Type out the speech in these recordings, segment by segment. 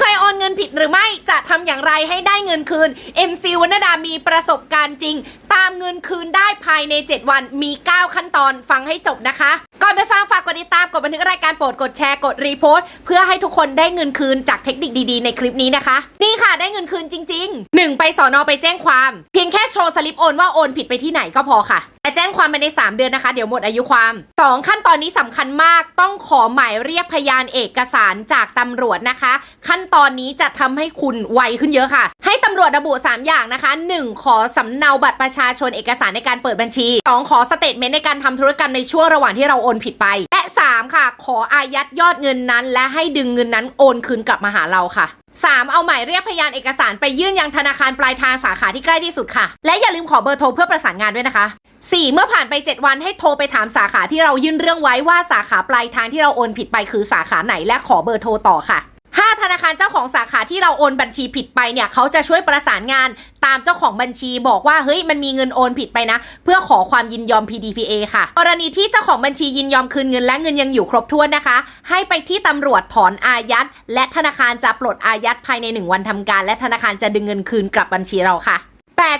เคยโอนเงินผิดหรือไม่จะทำอย่างไรให้ได้เงินคืน MC วรรณดามีประสบการณ์จริง ตามเงินคืนได้ภายใน 7 วันมี 9 ขั้นตอนฟังให้จบนะคะ ก่อนไปฟังฝากกดติดตามกดบันทึกรายการโปรดกดแชร์กดรีโพสต์เพื่อให้ทุกคนได้เงินคืนจากเทคนิคดีๆ ในคลิปนี้นะคะ นี่ค่ะได้เงินคืนจริง ๆ 1 ไปสอนอไปแจ้งความ เพียงแค่โชว์สลิปโอนว่าโอนผิดไปที่ไหนก็พอค่ะ แจ้งความไปใน 3 เดือนนะคะ เดี๋ยวหมดอายุความ 2 ขั้นตอนนี้สำคัญมากต้องขอหมายเรียกพยานเอกสารจากตำรวจนะคะ ขั้นตอนนี้จะทำให้คุณไวขึ้นเยอะค่ะ ให้ตำรวจระบุ 3 อย่างนะคะ 1. ขอสำเนาบัตรประชาชนเอกสารในการเปิดบัญชี 2. ขอสเตทเมนต์ในการทำธุรกรรมในช่วงระหว่างที่เราโอนผิดไป และ 3 ค่ะ ขออายัดยอดเงินนั้น และให้ดึงเงินนั้นโอนคืนกลับมาหาเราค่ะ 3. เอาหมายเรียกพยานเอกสารไปยื่นยังธนาคารปลายทางสาขาที่ใกล้ที่สุดค่ะ และอย่าลืมขอเบอร์โทรเพื่อประสานงานด้วยนะคะ 4. เมื่อผ่านไป 7 วันให้โทรไปถามสาขาที่เรายื่นเรื่องไว้ว่าสาขาปลายทางที่เราโอนผิดไปคือสาขาไหนและขอเบอร์โทรต่อค่ะ 5. ธนาคารเจ้าของสาขาที่เราโอนบัญชีผิดไปเนี่ยเขาจะช่วยประสานงานตามเจ้าของบัญชีบอกว่าเฮ้ยมันมีเงินโอนผิดไปนะ เพื่อขอความยินยอม PDPA ค่ะ กรณีที่เจ้าของบัญชียินยอมคืนเงินและเงินยังอยู่ครบถ้วนนะคะ ให้ไปที่ตำรวจถอนอายัด และธนาคารจะปลดอายัดภายใน 1 วันทำการ และธนาคารจะดึงเงินคืนกลับบัญชีเราค่ะ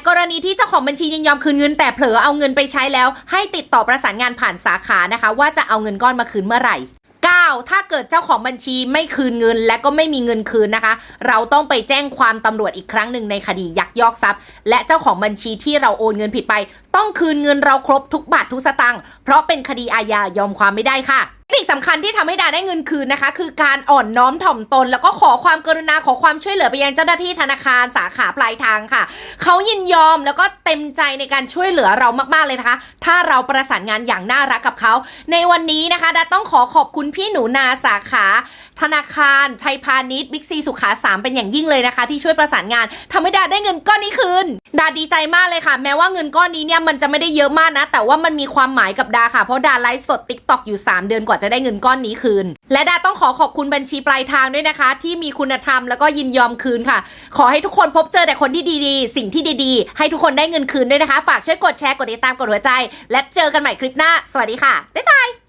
กรณีที่เจ้าของบัญชียินยอมคืนเงิน แต่เผลอเอาเงินไปใช้แล้ว ให้ติดต่อประสานงานผ่านสาขานะคะ ว่าจะเอาเงินก้อนมาคืนเมื่อไหร่ 9. ถ้าเกิดเจ้าของบัญชีไม่คืนเงิน และก็ไม่มีเงินคืนนะคะ เราต้องไปแจ้งความตำรวจอีกครั้งหนึ่งในคดียักยอกทรัพย์ และเจ้าของบัญชีที่เราโอนเงินผิดไป ต้องคืนเงินเราครบทุกบาททุกสตางค์เพราะเป็นคดีอาญายอมความไม่ได้ค่ะ นิคสำคัญที่ทำให้ดาได้เงินคืนนะคะ คือการอ่อนน้อมถ่อมตน แล้วก็ขอความกรุณาขอความช่วยเหลือไปยังเจ้าหน้าที่ธนาคารสาขาปลายทางค่ะ เขายินยอมแล้วก็เต็มใจในการช่วยเหลือเรามากๆเลยนะคะ ถ้าเราประสานงานอย่างน่ารักกับเขา ในวันนี้นะคะดาต้องขอขอบคุณพี่หนูนาสาขา ธนาคารไทยพาณิชย์บิ๊กซีสุขาสามเป็นอย่างยิ่งเลยนะคะ ที่ช่วยประสานงานทำให้ดาได้เงินก้อนนี้คืน ดาดีใจมากเลยค่ะ แม้ว่าเงินก้อนนี้เนี่ยมันจะไม่ได้เยอะมากนะ แต่ว่ามันมีความหมายกับดาค่ะ เพราะดาไลฟ์สดติ๊กต็อกอยู่ 3 เดือนกว่าจะได้เงินก้อนนี้คืน และดาต้องขอขอบคุณบัญชีปลายทางด้วยนะคะ ที่มีคุณธรรมแล้วก็ยินยอมคืนค่ะ ขอให้ทุกคนพบเจอแต่คนที่ดีๆ สิ่งที่ดีๆ ให้ทุกคนได้เงินคืนด้วยนะคะ ฝากช่วยกดแชร์กดติดตามกดหัวใจ และเจอกันใหม่คลิปหน้า สวัสดีค่ะบ๊ายบาย